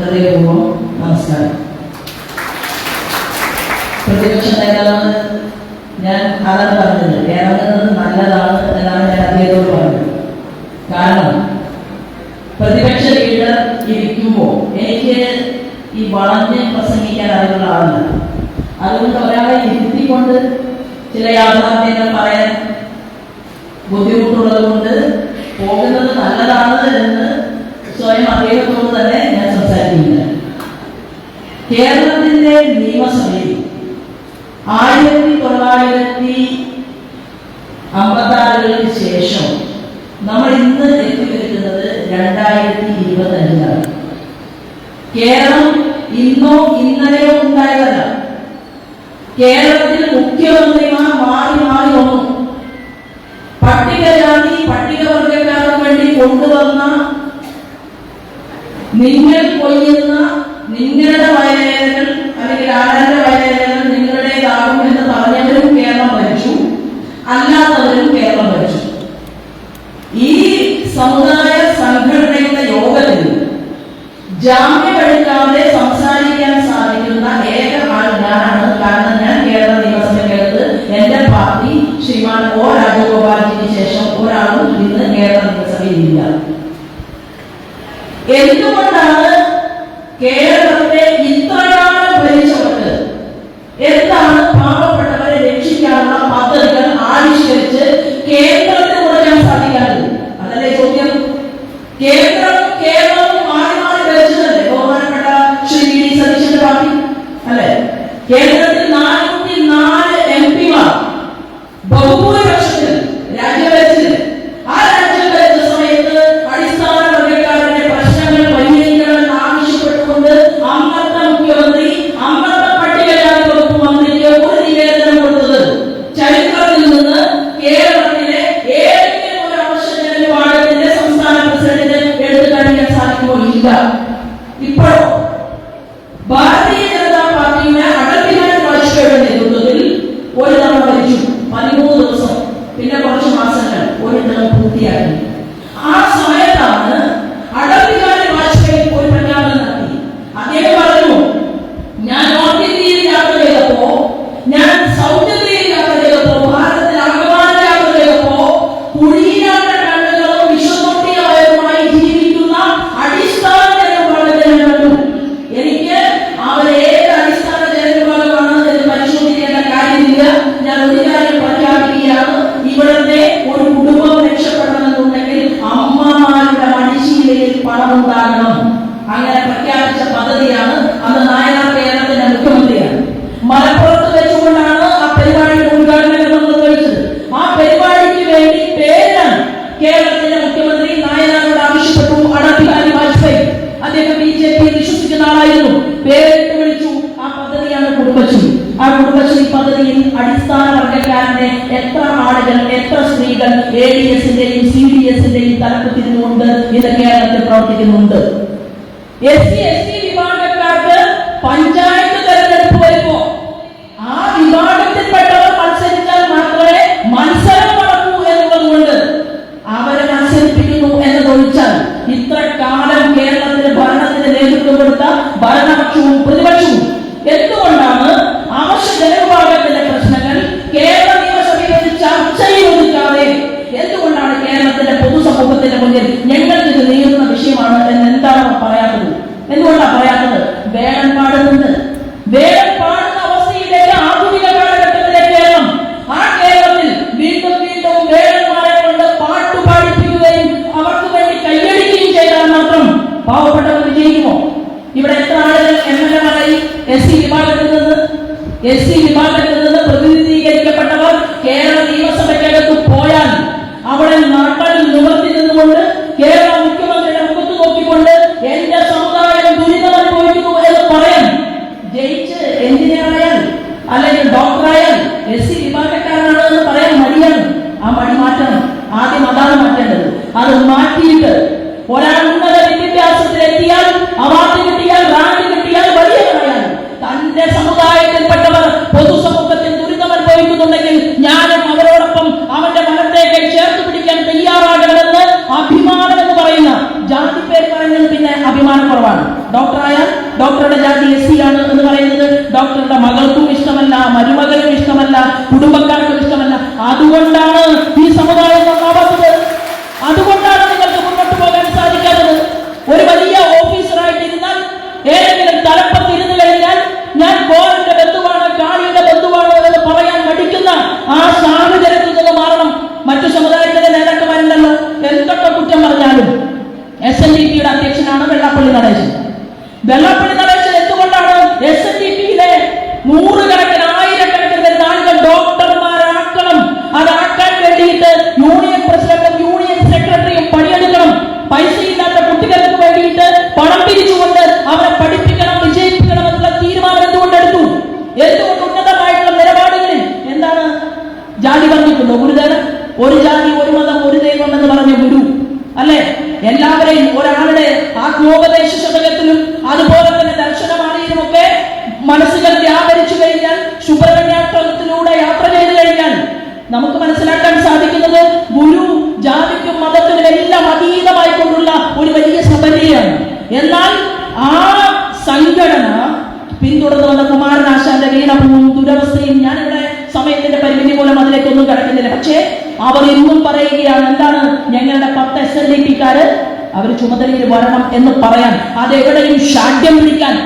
ഹൃദയപൂർവം നമസ്കാരം പ്രതിപക്ഷ നേതാവ് ഞാൻ അതാണ് പറഞ്ഞത്. കേരളത്തിന്റെ നിയമസഭയിൽ ആയിരത്തി തൊള്ളായിരത്തി അമ്പത്താറുകൾക്ക് ശേഷം നമ്മൾ ഇന്ന് എത്തിവരുന്നത് രണ്ടായിരത്തി ഇരുപത്തി അഞ്ചാണ് കേരളം ഇന്നോ ഇന്നലെയോ ഉണ്ടായതല്ല. കേരളത്തിൽ മുഖ്യമന്ത്രിമാർ മാറി മാറി വന്നു. പട്ടികജാതി പട്ടികവർഗക്കാർക്ക് വേണ്ടി കൊണ്ടുവന്ന നിങ്ങൾ കൊയ്യുന്ന നിങ്ങളുടെ വയലേനകൾ അല്ലെങ്കിൽ ആരാന്റെ വയലേനകൾ നിങ്ങളുടേതാകും എന്ന് പറഞ്ഞവരും കേരളം ഭരിച്ചു. അല്ലാത്തവരും കേരളം ഭരിച്ചു. ഈ സമുദായ സംഘടനയുടെ യോഗത്തിൽ ജാം ಯಾರಿಗೂ ಇಲ್ಲ ಇಬ್ಬರು ಭಾರತೀಯ ಜನತಾ ಪಾರ್ಟಿಯ അടവിലാണ് മനുഷ്യരുടെ നേതൃത്വത്തിൽ ഒരു തവണ ഭരിച്ചു പതിമൂന്ന് ദിവസം പിന്നെ കുറച്ച് മാസങ്ങൾ ഒരു ഇടം പൂർത്തിയാക്കി കുടുംബശ്രീ പദ്ധതിയിൽ അടിസ്ഥാന വർഗക്കാരന്റെ എത്ര ആളുകൾ എത്ര സ്ത്രീകൾ എ ഡി എസിന്റെയും സി ഡി എസിന്റെയും തലപ്പത്തിരുന്നുകൊണ്ട് ഇന്ന് കേരളത്തിൽ പ്രവർത്തിക്കുന്നുണ്ട്. എസ് സി എസ് ടി വിഭാഗക്കാർക്ക് പഞ്ചായത്ത് തെരഞ്ഞെടുപ്പ് വരുമ്പോ ആ വിഭാഗത്തിൽപ്പെട്ടവർ മത്സരിച്ചാൽ മാത്രമേ മത്സരം നടക്കൂ എന്നുള്ളതുകൊണ്ട് അവരെ മത്സരിപ്പിക്കുന്നു എന്നതൊഴിച്ചാൽ ഇത്ര കാലം കേരളത്തിന് ഭരണത്തിന് നേതൃത്വം കൊടുത്ത ഭരണ എത്ര ആളുകൾ എം എൽ എ എമാരായി? എസ് സി ഡിമാൻഡ് എടുക്കുന്നത് എസ് സി ഡിമാൻഡ് എടുക്കുന്നത് ഡോക്ടറുടെ ജാതി എസ് സി ആണ് എന്ന് പറയുന്നത്. ഡോക്ടറുടെ മകൾക്കും ഇഷ്ടമല്ല മരുമകനും ഇഷ്ടമല്ല കുടുംബക്കാർക്കും ഇഷ്ടമല്ല. അതുകൊണ്ടാണ് വർദ്ധിക്കുന്നു ഗുരുദേവൻ ഒരു ജാതി ഒരു മതം ഒരു ദൈവം എന്ന് പറഞ്ഞ ഗുരു അല്ലെ? എല്ലാവരെയും ഒരാളുടെ ആത്മോപദേശ ശതകത്തിലും അതുപോലെ തന്നെ ദർശനമാണിയിലുമൊക്കെ മനസ്സുകൾ വ്യാപരിച്ചു കഴിഞ്ഞാൽ സുബ്രഹ്മണ്യാട്ടത്തിലൂടെ യാത്ര ചെയ്തു കഴിഞ്ഞാൽ നമുക്ക് മനസ്സിലാക്കാൻ സാധിക്കുന്നത് ഗുരു ജാതിക്കും മതത്തിനും എല്ലാം അതീതമായി കൊണ്ടുള്ള ഒരു വലിയ സബരിയാണ് എന്നാൽ ആ സംഘടന പിന്തുടർന്ന് വന്ന കുമാരനാശാന്റെ വീണവും ദുരവസ്ഥയും ഞാനിവിടെ പോലും അതിലേക്കൊന്നും കിടക്കുന്നില്ല. പക്ഷേ അവർ ഇന്നും പറയുകയാണ് എന്താണ് ഞങ്ങളുടെ പത്ത് എസ് എൽ ഡി പിക്കാര് അവർ ചുമതലയിൽ വരണം എന്ന് പറയാൻ. അതെവിടെയും ഷാഠ്യം പിടിക്കാൻ.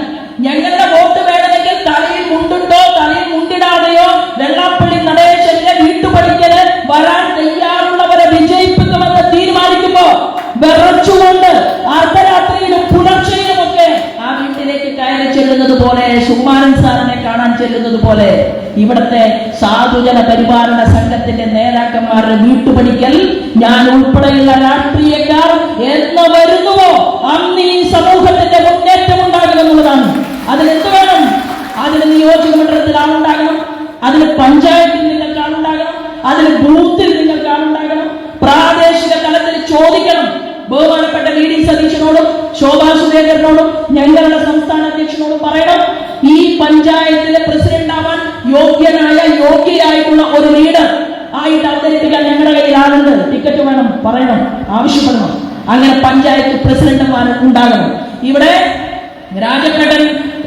ഞങ്ങളുടെ വോട്ട് വേണമെങ്കിൽ തലയിൽ മുണ്ടുണ്ടോ തലയിൽ മുണ്ടിടാതെയോ? വെള്ളാപ്പള്ളി നടേശന്റെ വീട്ടുപടിക്കൽ വരാൻ തയ്യാറുള്ളവരെ വിജയിപ്പിക്കുമെന്ന് തീരുമാനിക്കുമ്പോ വിറച്ചുകൊണ്ട് അർദ്ധരാത്രിയിലും പുലർച്ചയിലും ഒക്കെ ആ വീട്ടിലേക്ക് കയറി ചെല്ലുന്നത് പോലെ സുമാനൻ സാറിനെ കാണാൻ ചെല്ലുന്നത് പോലെ ഇവിടത്തെ സാധുജന പരിപാലന സംഘത്തിന്റെ നേതാക്കന്മാരുടെ വീട്ടുപടിക്കൽ ഞാൻ ഉൾപ്പെടെയുള്ള രാഷ്ട്രീയക്കാർ പ്രസിഡന്റുമാർ ഉണ്ടാകണം ഇവിടെ രാജഘടൻ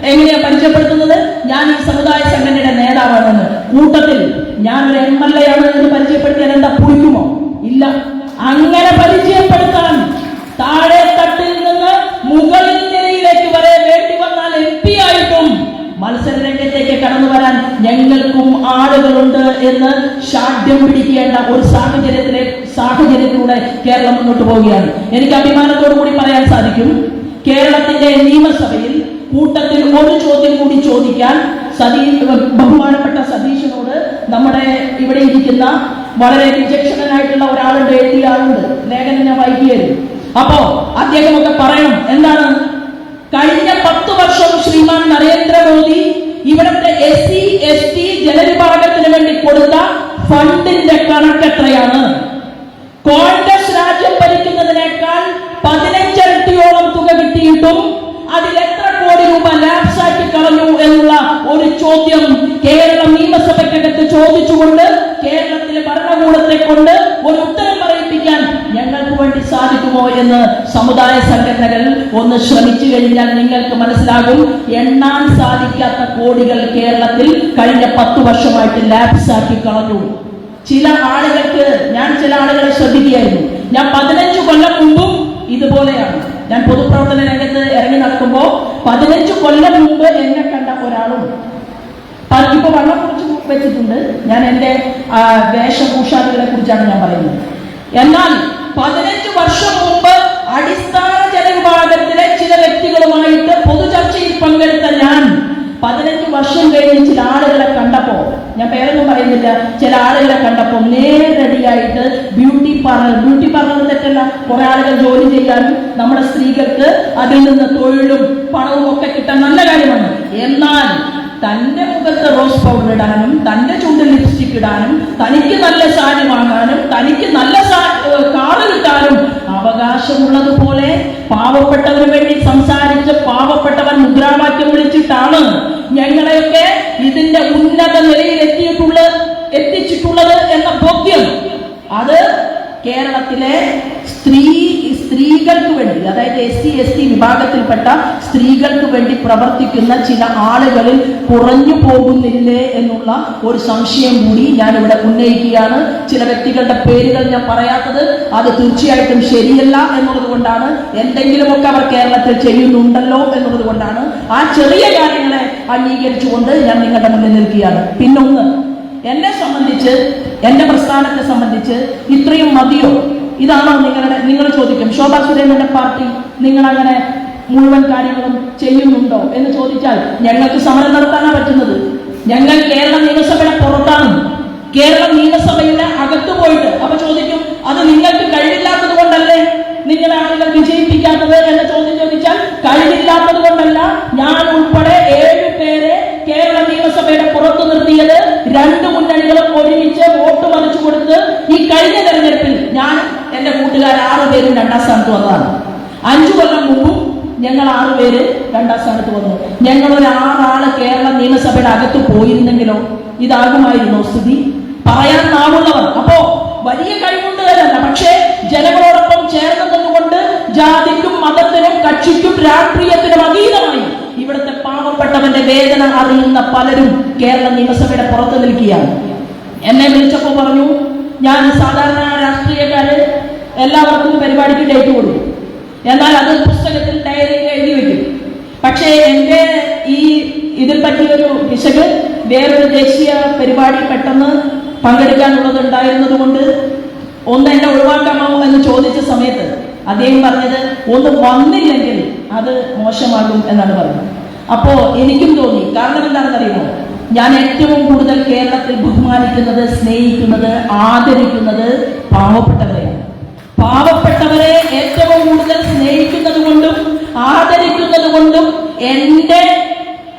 എങ്ങനെയാ പരിചയപ്പെടുത്തുന്നത്? ഞാൻ ഈ സമുദായ സംഘടനയുടെ നേതാവാണെന്ന്. കൂട്ടത്തിൽ ഞാൻ ഒരു എം എൽ എ ആണ് എന്ന് പരിചയപ്പെടുത്തിയാൽ എന്താ പുളിക്കുമോ ഇല്ല. അങ്ങനെ പരിചയപ്പെടുത്താൻ താഴെ തട്ടിൽ നിന്ന് മുകളിൽ നിലയിലേക്ക് വരെ വേണ്ടി വന്നാൽ എം ആയിട്ടും മത്സര രംഗത്തേക്ക് കടന്നു വരാൻ ഞങ്ങൾക്കും ആളുകളുണ്ട് എന്ന് ഷാഠ്യം പിടിക്കേണ്ട ഒരു സാഹചര്യത്തിലെ സാഹചര്യത്തിലൂടെ കേരളം മുന്നോട്ട് പോവുകയാണ്. എനിക്ക് അഭിമാനത്തോടു കൂടി പറയാൻ സാധിക്കും കേരളത്തിന്റെ നിയമസഭയിൽ കൂട്ടത്തിൽ ഒരു ചോദ്യം കൂടി ചോദിക്കാൻ സതീ ബഹുമാനപ്പെട്ട സതീശനോട് നമ്മുടെ ഇവിടെ ഇരിക്കുന്ന വളരെ വിചക്ഷണനായിട്ടുള്ള ഒരാളുണ്ട് എഴുതിയ ആളുണ്ട് ലേഖനം ഞാൻ അപ്പോ അദ്ദേഹമൊക്കെ പറയണം എന്താണ്? കഴിഞ്ഞ പത്ത് വർഷം ശ്രീമാൻ നരേന്ദ്രമോദി ഇവിടുത്തെ എസ് സി എസ് ടി ജനവിഭാഗത്തിന് വേണ്ടി കൊടുത്ത ഫണ്ടിന്റെ കണക്കെത്രയാണ്? കോൺഗ്രസ് രാജ്യം ഭരിക്കുന്നതിനേക്കാൾ പതിനഞ്ചരട്ടിയോളം തുക കിട്ടിയിട്ടും അതിൽ എത്ര കോടി രൂപ ലാപ്സാക്കി കളഞ്ഞു എന്നുള്ള ഒരു ചോദ്യം കേരള നിയമസഭയ്ക്കകത്ത് ചോദിച്ചുകൊണ്ട് കേരളത്തിലെ ഭരണകൂടത്തെ കൊണ്ട് ഒരു ഉത്തരം പറയിപ്പിക്കാൻ ഞങ്ങൾക്ക് വേണ്ടി സാധിക്കുമോ എന്ന് സമുദായ സംഘടനകൾ ഒന്ന് ശ്രമിച്ചു കഴിഞ്ഞാൽ നിങ്ങൾക്ക് മനസ്സിലാകും എണ്ണാൻ സാധിക്കാത്ത കോടികൾ കേരളത്തിൽ കഴിഞ്ഞ പത്ത് വർഷമായിട്ട് ലാപ്സാക്കി കളഞ്ഞു. ചില ആളുകൾക്ക് ഞാൻ ചില ആളുകളെ ശ്രദ്ധിക്കുകയായിരുന്നു. ഞാൻ പതിനഞ്ച് കൊല്ലം മുമ്പും ഇതുപോലെയാണ്. ഞാൻ പൊതുപ്രവർത്തന രംഗത്ത് ഇറങ്ങി നടക്കുമ്പോൾ പതിനഞ്ച് കൊല്ലം മുമ്പ് എന്നെ കണ്ട ഒരാളും ഇപ്പൊ വള്ളം കുറിച്ച് വെച്ചിട്ടുണ്ട്. ഞാൻ എന്റെ വേഷഭൂഷാദികളെ കുറിച്ചാണ് ഞാൻ പറയുന്നത്. എന്നാൽ പതിനഞ്ച് വർഷം മുമ്പ് അടിസ്ഥാന ജനവിഭാഗത്തിലെ ചില വ്യക്തികളുമായിട്ട് പൊതുചർച്ചയിൽ പങ്കെടുത്ത ഞാൻ പതിനഞ്ച് വർഷം കഴിഞ്ഞ് ചില ആളുകളെ കണ്ടപ്പോ ഞാൻ പേരൊന്നും പറയുന്നില്ല ചില ആളുകളെ കണ്ടപ്പോ നേരടിയായിട്ട് ബ്യൂട്ടി പാർലർ ബ്യൂട്ടി പാർലർ തെറ്റല്ല കുറെ ആളുകൾ ജോലി ചെയ്യാനും നമ്മുടെ സ്ത്രീകൾക്ക് അതിൽ നിന്ന് തൊഴിലും പണവും ഒക്കെ കിട്ടാൻ നല്ല കാര്യമാണ്. എന്നാൽ തന്റെ മുഖത്ത് റോസ് പൗഡർ ഇടാനും തന്റെ ചുണ്ടിൽ ലിപ്സ്റ്റിക് ഇടാനും തനിക്ക് നല്ല സാരി വാങ്ങാനും തനിക്ക് നല്ല സാ- അവകാശമുള്ളതുപോലെ പാവപ്പെട്ടവന് വേണ്ടി സംസാരിച്ച് പാവപ്പെട്ടവൻ മുദ്രാവാക്യം വിളിച്ചിട്ടാണ് ഞങ്ങളെയൊക്കെ ഇതിന്റെ ഉന്നത നിലയിൽ എത്തിയിട്ടുള്ള എത്തിച്ചിട്ടുള്ളത് എന്ന ബോധ്യം. അത് കേരളത്തിലെ സ്ത്രീ സ്ത്രീകൾക്ക് വേണ്ടി അതായത് എസ് സി എസ് ടി വിഭാഗത്തിൽപ്പെട്ട സ്ത്രീകൾക്ക് വേണ്ടി പ്രവർത്തിക്കുന്ന ചില ആളുകളിൽ കുറഞ്ഞു പോകുന്നില്ലേ എന്നുള്ള ഒരു സംശയം കൂടി ഞാൻ ഇവിടെ ഉന്നയിക്കുകയാണ്. ചില വ്യക്തികളുടെ പേരുകൾ ഞാൻ പറയാത്തത് അത് തീർച്ചയായിട്ടും ശരിയല്ല എന്നുള്ളത് കൊണ്ടാണ്. എന്തെങ്കിലുമൊക്കെ അവർ കേരളത്തിൽ ചെയ്യുന്നുണ്ടല്ലോ എന്നുള്ളത് കൊണ്ടാണ്. ആ ചെറിയ കാര്യങ്ങളെ അംഗീകരിച്ചുകൊണ്ട് ഞാൻ നിങ്ങളുടെ മുന്നിൽ നിൽക്കുകയാണ്. പിന്നൊന്ന് എന്നെ സംബന്ധിച്ച് എന്റെ പ്രസ്ഥാനത്തെ സംബന്ധിച്ച് ഇത്രയും മതിയോ? ഇതാണോ നിങ്ങളുടെ നിങ്ങൾ ചോദിക്കും ശോഭാ സുരേന്ദ്രന്റെ പാർട്ടി നിങ്ങൾ അങ്ങനെ മുഴുവൻ കാര്യങ്ങളും ചെയ്യുന്നുണ്ടോ എന്ന് ചോദിച്ചാൽ ഞങ്ങൾക്ക് സമരം നടത്താനാ പറ്റുന്നത്. ഞങ്ങൾ കേരള നിയമസഭയുടെ പുറത്താണ്. കേരള നിയമസഭയുടെ അകത്തു പോയിട്ട് അപ്പൊ ചോദിക്കും അത് നിങ്ങൾക്ക് കഴിവില്ലാത്തത് കൊണ്ടല്ലേ? നിങ്ങളെ ആളുകൾ വിജയിപ്പിക്കാത്തത്? എന്ന ചോദ്യം ചോദിച്ചാൽ കഴിവില്ലാത്തത് കൊണ്ടല്ല. ഞാൻ ഉൾപ്പെടെ ഏഴ് പേരെ കേരള നിയമസഭയുടെ പുറത്തു നിർത്തിയത് രണ്ട് മുന്നണികളും ഒരുമിച്ച് വോട്ട് മറിച്ചു കൊടുത്ത് ഈ എന്റെ കൂട്ടുകാർ ആറ് പേരും രണ്ടാം സ്ഥാനത്ത് വന്നതാണ്. അഞ്ചു കൊല്ലം മുമ്പും ഞങ്ങൾ ആറ് പേര് രണ്ടാം സ്ഥാനത്ത് വന്നു. ഞങ്ങൾ ഒരു ആറാൾ കേരള നിയമസഭയുടെ അകത്ത് പോയിരുന്നെങ്കിലോ ഇതാകുമായിരുന്നു സ്ഥിതി. പറയാൻ നാവുള്ളവർ അപ്പോ വലിയ കഴിവുണ്ട് തരല്ല പക്ഷേ ജനങ്ങളോടൊപ്പം ചേർന്ന് നിന്നുകൊണ്ട് ജാതിക്കും മതത്തിനും കക്ഷിക്കും രാഷ്ട്രീയത്തിനും അതീതമായി ഇവിടുത്തെ പാവപ്പെട്ടവന്റെ വേദന അറിയുന്ന പലരും കേരള നിയമസഭയുടെ പുറത്ത് നിൽക്കുകയാണ്. എന്നെ വിളിച്ചപ്പോ പറഞ്ഞു ഞാൻ സാധാരണ രാഷ്ട്രീയക്കാര് എല്ലാവർക്കും പരിപാടിക്ക് ഡേറ്റ് കൊടുക്കും. എന്നാൽ അത് പുസ്തകത്തിൽ ഡയറിയിൽ എഴുതി വെക്കും. പക്ഷേ എന്റെ ഈ ഇതിൽ പറ്റിയൊരു പിശക് വേറൊരു ദേശീയ പരിപാടി പെട്ടെന്ന് പങ്കെടുക്കാനുള്ളത് ഉണ്ടായിരുന്നത് കൊണ്ട് ഒന്ന് എന്നെ ഒഴിവാക്കാമോ എന്ന് ചോദിച്ച സമയത്ത് അദ്ദേഹം പറഞ്ഞത് ഒന്ന് വന്നില്ലെങ്കിൽ അത് മോശമാകും എന്നാണ് പറഞ്ഞത്. അപ്പോ എനിക്കും തോന്നി. കാരണം എന്താണെന്ന് അറിയുമോ ഞാൻ ഏറ്റവും കൂടുതൽ കേരളത്തിൽ ബഹുമാനിക്കുന്നത് സ്നേഹിക്കുന്നത് ആദരിക്കുന്നത് പാവപ്പെട്ടവരെയാണ് പാവപ്പെട്ടവരെ ഏറ്റവും കൂടുതൽ സ്നേഹിക്കുന്നത് കൊണ്ടും ആദരിക്കുന്നത് കൊണ്ടും എന്റെ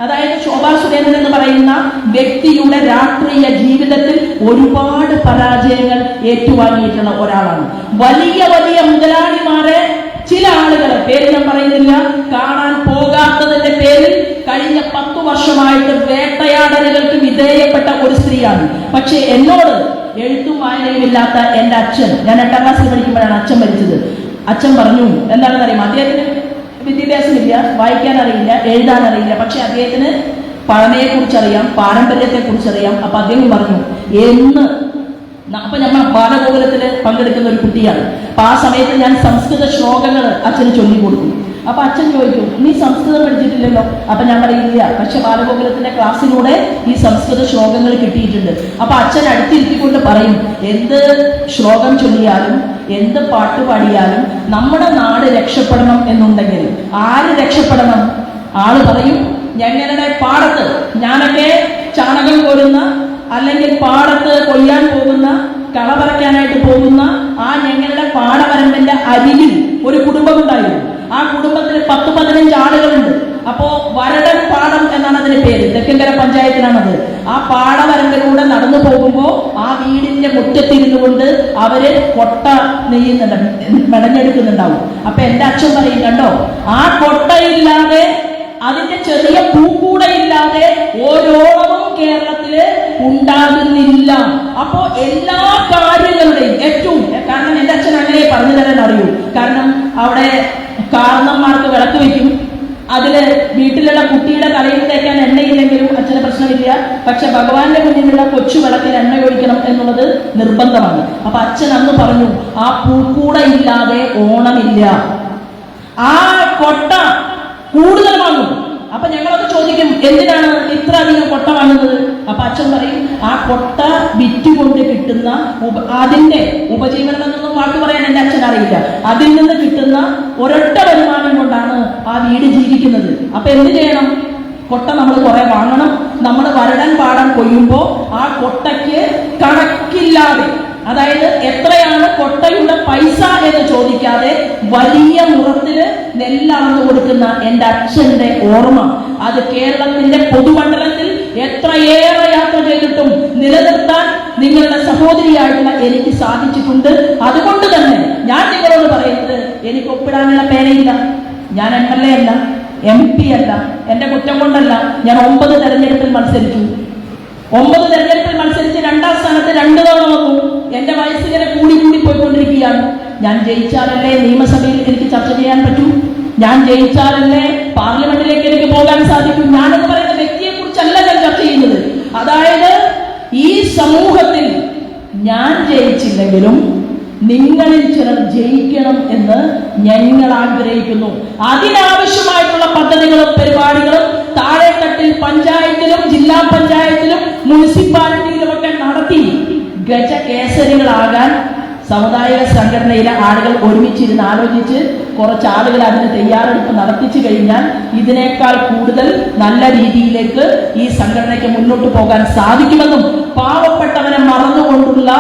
അതായത് ശോഭാ സുരേന്ദ്രൻ എന്ന് പറയുന്ന വ്യക്തിയുടെ രാഷ്ട്രീയ ജീവിതത്തിൽ ഒരുപാട് പരാജയങ്ങൾ ഏറ്റുവാങ്ങിയിട്ടുള്ള ഒരാളാണ്. വലിയ വലിയ മുതലാളിമാരെ ചില ആളുകളെ പേര് ഞാൻ പറയുന്നില്ല കാണാൻ പോകാത്തതിന്റെ പേരിൽ കഴിഞ്ഞ പത്തു വർഷമായിട്ട് വേട്ടയാടലുകൾക്ക് വിധേയപ്പെട്ട ഒരു സ്ത്രീയാണ്. പക്ഷെ എന്നോട് എഴുത്തും വായനയും ഇല്ലാത്ത എന്റെ അച്ഛൻ. ഞാൻ എട്ടാം ക്ലാസ്സിൽ പഠിക്കുമ്പോഴാണ് അച്ഛൻ മരിച്ചത്. അച്ഛൻ പറഞ്ഞു എന്താണെന്ന് അറിയാം അദ്ദേഹത്തിന് വിദ്യാഭ്യാസമില്ല വായിക്കാൻ അറിയില്ല എഴുതാൻ അറിയില്ല പക്ഷെ അദ്ദേഹത്തിന് പഴമയെ കുറിച്ചറിയാം പാരമ്പര്യത്തെ കുറിച്ചറിയാം അപ്പൊ അദ്ദേഹം പറഞ്ഞു എന്ന് അപ്പൊ നമ്മൾ ബാലഗോകുലത്തിൽ പങ്കെടുക്കുന്ന ഒരു കുട്ടിയാണ്. അപ്പൊ ആ സമയത്ത് ഞാൻ സംസ്കൃത ശ്ലോകങ്ങൾ അച്ഛന് ചൊല്ലിക്കൊടുക്കും അപ്പൊ അച്ഛൻ ചോദിക്കും നീ സംസ്കൃതം പഠിച്ചിട്ടില്ലല്ലോ? അപ്പൊ ഞാൻ പറയില്ല പക്ഷെ ബാലഗോകുലത്തിന്റെ ക്ലാസ്സിലൂടെ ഈ സംസ്കൃത ശ്ലോകങ്ങൾ കിട്ടിയിട്ടുണ്ട്. അപ്പൊ അച്ഛൻ അടുത്തിരുത്തിക്കൊണ്ട് പറയും എന്ത് ശ്ലോകം ചൊല്ലിയാലും എന്ത് പാട്ട് പാടിയാലും നമ്മുടെ നാട് രക്ഷപ്പെടണം എന്നുണ്ടെങ്കിൽ ആര് രക്ഷപ്പെടണം? ആൾ പറയും ഞങ്ങളുടെ പാടത്ത് ഞാനൊക്കെ ചാണകം കോരുന്ന അല്ലെങ്കിൽ പാടത്ത് കൊയ്യാൻ പോകുന്ന കള പോകുന്ന ആ ഞങ്ങളുടെ പാടവരമ്പിന്റെ അരികിൽ ഒരു കുടുംബമുണ്ടായിരുന്നു ആ കുടുംബത്തിൽ പത്ത് പതിനഞ്ച് ആളുകളുണ്ട്. അപ്പോ വരടൻ പാടം എന്നാണ് അതിന്റെ പേര്. തെക്കങ്കര പഞ്ചായത്തിലാണത്. ആ പാടവരമ്പിലൂടെ നടന്നു പോകുമ്പോ ആ വീടിന്റെ മുറ്റത്തിരുന്നു കൊണ്ട് അവർ കൊട്ട നെയ്യുന്നുണ്ട് മെടഞ്ഞെടുക്കുന്നുണ്ടാവും. അപ്പൊ എന്റെ അച്ഛൻ പറയും കണ്ടോ? ആ കൊട്ടയില്ലാതെ അതിന്റെ ചെറിയ പൂക്കൂടയില്ലാതെ ഓരോളവും കേരളത്തിൽ ഉണ്ടാകുന്നില്ല. അപ്പോ എല്ലാ കാര്യങ്ങളുടെയും ഏറ്റവും കാരണം എന്റെ അച്ഛൻ അങ്ങനെ പറഞ്ഞു തരാൻ അറിയൂ. കാരണം അവിടെ കാരണന്മാർക്ക് വിളക്ക് വെക്കും അതിൽ വീട്ടിലുള്ള കുട്ടിയുടെ തലയിൽ തേക്കാൻ എണ്ണയില്ലെങ്കിലും അച്ഛന് പ്രശ്നമില്ല. പക്ഷെ ഭഗവാന്റെ മുന്നിലുള്ള കൊച്ചു വിളക്കിൽ എണ്ണ ഒഴിക്കണം എന്നുള്ളത് നിർബന്ധമാണ്. അപ്പൊ അച്ഛൻ അന്ന് പറഞ്ഞു ആ പൂക്കൂട ഇല്ലാതെ ഓണമില്ല. ആ കൊട്ട കൂടുതൽ വാങ്ങും. അപ്പൊ ഞങ്ങളൊക്കെ ചോദിക്കും എന്തിനാണ് ഇത്ര അധികം കൊട്ട വാങ്ങുന്നത്? അപ്പൊ അച്ഛൻ പറയും ആ കൊട്ട വിറ്റുകൊണ്ട് കിട്ടുന്ന അതിന്റെ ഉപജീവനം എന്നൊന്നും പറയാൻ എന്റെ അച്ഛൻ അറിയില്ല. അതിൽ നിന്ന് കിട്ടുന്ന ഒരൊറ്റ വരുമാനം കൊണ്ടാണ് ആ വീട് ജീവിക്കുന്നത്. അപ്പൊ എന്ത് ചെയ്യണം? കൊട്ട നമ്മൾ കുറെ വാങ്ങണം. നമ്മൾ വരടൻ പാടം കൊയ്യുമ്പോൾ ആ കൊട്ടയ്ക്ക് കണക്കില്ലാതെ അതായത് എത്രയാണ് കൊട്ടയുടെ പൈസ എന്ന് ചോദിക്കാതെ വലിയ മുറത്തിൽ നെല്ലളന്നു കൊടുക്കുന്ന എന്റെ അച്ഛന്റെ ഓർമ്മ. അത് കേരളത്തിന്റെ പൊതുമണ്ഡലത്തിൽ എത്രയേറെ യാത്ര ചെയ്തിട്ടും നിലനിർത്താൻ നിങ്ങളുടെ സഹോദരിയായിട്ടുള്ള എനിക്ക് സാധിച്ചിട്ടുണ്ട്. അതുകൊണ്ട് തന്നെ ഞാൻ നിങ്ങളോട് പറയുന്നത് എനിക്ക് ഒപ്പിടാനുള്ള പേരയില്ല. ഞാൻ എം എൽ എ അല്ല എം പി അല്ല എന്റെ കുറ്റം കൊണ്ടല്ല. ഞാൻ ഒമ്പത് തെരഞ്ഞെടുപ്പിൽ മത്സരിച്ചു. ഒമ്പത് തെരഞ്ഞെടുപ്പിൽ മത്സരിച്ച് രണ്ടാം സ്ഥാനത്ത് രണ്ടു തവണ വന്നു. എന്റെ വയസ്സിങ്ങനെ കൂടി കൂടി പോയിക്കൊണ്ടിരിക്കുകയാണ്. ഞാൻ ജയിച്ചാലല്ലേ നിയമസഭയിൽ എനിക്ക് ചർച്ച ചെയ്യാൻ ഞാൻ ജയിച്ചാലല്ലേ പാർലമെന്റിലേക്ക് എനിക്ക് പോകാൻ സാധിക്കും? ഞാനെന്ന് പറയുന്ന വ്യക്തിയെ കുറിച്ചല്ല ഞാൻ ചർച്ച ചെയ്യുന്നത്. അതായത് ഈ സമൂഹത്തിൽ ഞാൻ ജയിച്ചില്ലെങ്കിലും നിങ്ങളിൽ ചിലർ ജയിക്കണം എന്ന് ഞങ്ങൾ ആഗ്രഹിക്കുന്നു. അതിനാവശ്യമായിട്ടുള്ള പദ്ധതികളും പരിപാടികളും താഴെത്തട്ടിൽ പഞ്ചായത്തിലും ജില്ലാ പഞ്ചായത്തിലും മുനിസിപ്പാലിറ്റിയിലും ഒക്കെ നടത്തി ഗജ സമുദായിക സംഘടനയിലെ ആളുകൾ ഒരുമിച്ചിരുന്ന് ആലോചിച്ച് കുറച്ച് ആളുകൾ അതിന് തയ്യാറെടുപ്പ് നടത്തിച്ചു കഴിഞ്ഞാൽ ഇതിനേക്കാൾ കൂടുതൽ നല്ല രീതിയിലേക്ക് ഈ സംഘടനയ്ക്ക് മുന്നോട്ട് പോകാൻ സാധിക്കുമെന്നും പാവപ്പെട്ടവനെ മറന്നുകൊണ്ടുള്ള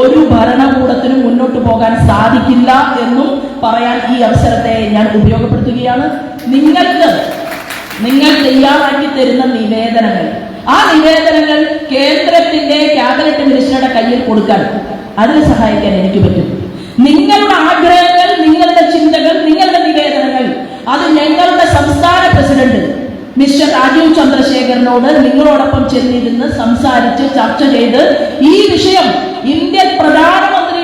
ഒരു ഭരണകൂടത്തിനും മുന്നോട്ട് പോകാൻ സാധിക്കില്ല എന്നും പറയാൻ ഈ അവസരത്തെ ഞാൻ ഉപയോഗപ്പെടുത്തുകയാണ്. നിങ്ങൾക്ക് നിങ്ങൾ തയ്യാറാക്കി തരുന്ന നിവേദനങ്ങൾ ആ നിവേദനങ്ങൾ കേന്ദ്രത്തിന്റെ ക്യാബിനറ്റ് മിനിസ്റ്ററുടെ കയ്യിൽ കൊടുക്കാൻ അതിന് സഹായിക്കാൻ എനിക്ക് പറ്റും. നിങ്ങളുടെ ആഗ്രഹങ്ങൾ നിങ്ങളുടെ ചിന്തകൾ നിങ്ങളുടെ നിവേദനങ്ങൾ അത് ഞങ്ങളുടെ സംസ്ഥാന പ്രസിഡന്റ് മിസ്റ്റർ രാജീവ് ചന്ദ്രശേഖരനോട് നിങ്ങളോടൊപ്പം ചെന്നിരുന്ന് സംസാരിച്ച് ചർച്ച ചെയ്ത് ഈ വിഷയം ഇന്ത്യൻ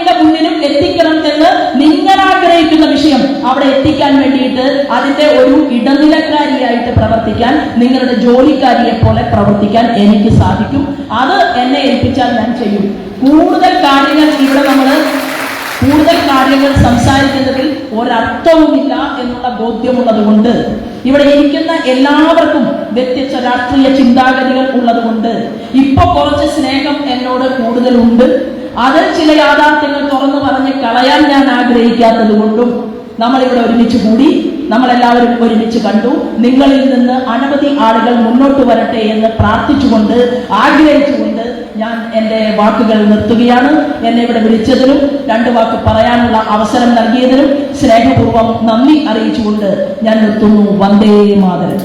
പ്രധാനമന്ത്രിയുടെ മുന്നിലും എത്തിക്കണം എന്ന് നിങ്ങൾ ആഗ്രഹിക്കുന്ന വിഷയം അവിടെ എത്തിക്കാൻ വേണ്ടിയിട്ട് അതിന്റെ ഒരു ഇടനിലക്കാരിയായിട്ട് പ്രവർത്തിക്കാൻ നിങ്ങളുടെ ജോലിക്കാരിയെ പോലെ പ്രവർത്തിക്കാൻ എനിക്ക് സാധിക്കും. അത് എന്നെ ഏൽപ്പിച്ചാൽ ഞാൻ ചെയ്യും. കൂടുതൽ കാര്യങ്ങൾ ഇവിടെ നമ്മൾ കൂടുതൽ കാര്യങ്ങൾ സംസാരിക്കുന്നതിൽ ഒരർത്ഥവുമില്ല എന്നുള്ള ബോധ്യമുള്ളത് കൊണ്ട് ഇവിടെ ഇരിക്കുന്ന എല്ലാവർക്കും വ്യത്യസ്ത രാഷ്ട്രീയ ചിന്താഗതികൾ ഉള്ളത് കൊണ്ട് ഇപ്പൊ കുറച്ച് സ്നേഹം എന്നോട് കൂടുതലുണ്ട്. അത് ചില യാഥാർത്ഥ്യങ്ങൾ തുറന്നു പറഞ്ഞ് കളയാൻ ഞാൻ ആഗ്രഹിക്കാത്തത് കൊണ്ടും നമ്മളിവിടെ ഒരുമിച്ച് കൂടി നമ്മളെല്ലാവരും ഒരുമിച്ച് കണ്ടു. നിങ്ങളിൽ നിന്ന് അനവധി ആളുകൾ മുന്നോട്ട് വരട്ടെ എന്ന് പ്രാർത്ഥിച്ചുകൊണ്ട് ആഗ്രഹിച്ചുകൊണ്ട് ഞാൻ എന്റെ വാക്കുകൾ നിർത്തുകയാണ്. എന്നെ ഇവിടെ വിളിച്ചതിനും രണ്ട് വാക്ക് പറയാനുള്ള അവസരം നൽകിയതിനും സ്നേഹപൂർവം നന്ദി അറിയിച്ചുകൊണ്ട് ഞാൻ നിർത്തുന്നു. വന്ദേ മാതരം.